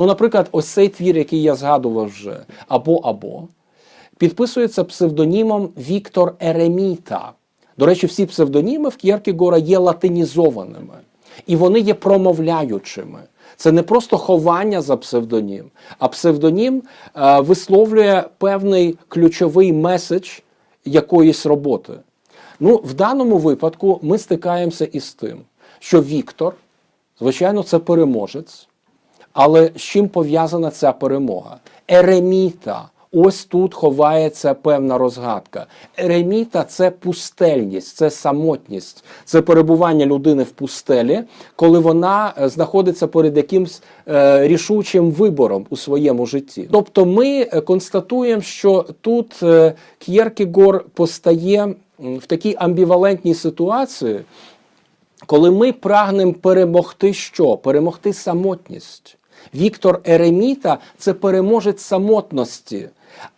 Ну, наприклад, ось цей твір, який я згадував вже, або або, підписується псевдонімом Віктор Ереміта. До речі, всі псевдоніми в К'єркегора є латинізованими, і вони є промовляючими. Це не просто ховання за псевдонім, а псевдонім е, висловлює певний ключовий меседж якоїсь роботи. Ну, в даному випадку ми стикаємося із тим, що Віктор, звичайно, це переможець. Але з чим пов'язана ця перемога? Ереміта. Ось тут ховається певна розгадка. Ереміта це пустельність, це самотність, це перебування людини в пустелі, коли вона е, знаходиться перед якимсь е, рішучим вибором у своєму житті. Тобто, ми е, констатуємо, що тут К'єркегор постає в такій амбівалентній ситуації, коли ми прагнемо перемогти що? Перемогти самотність. Віктор Ереміта це переможець самотності.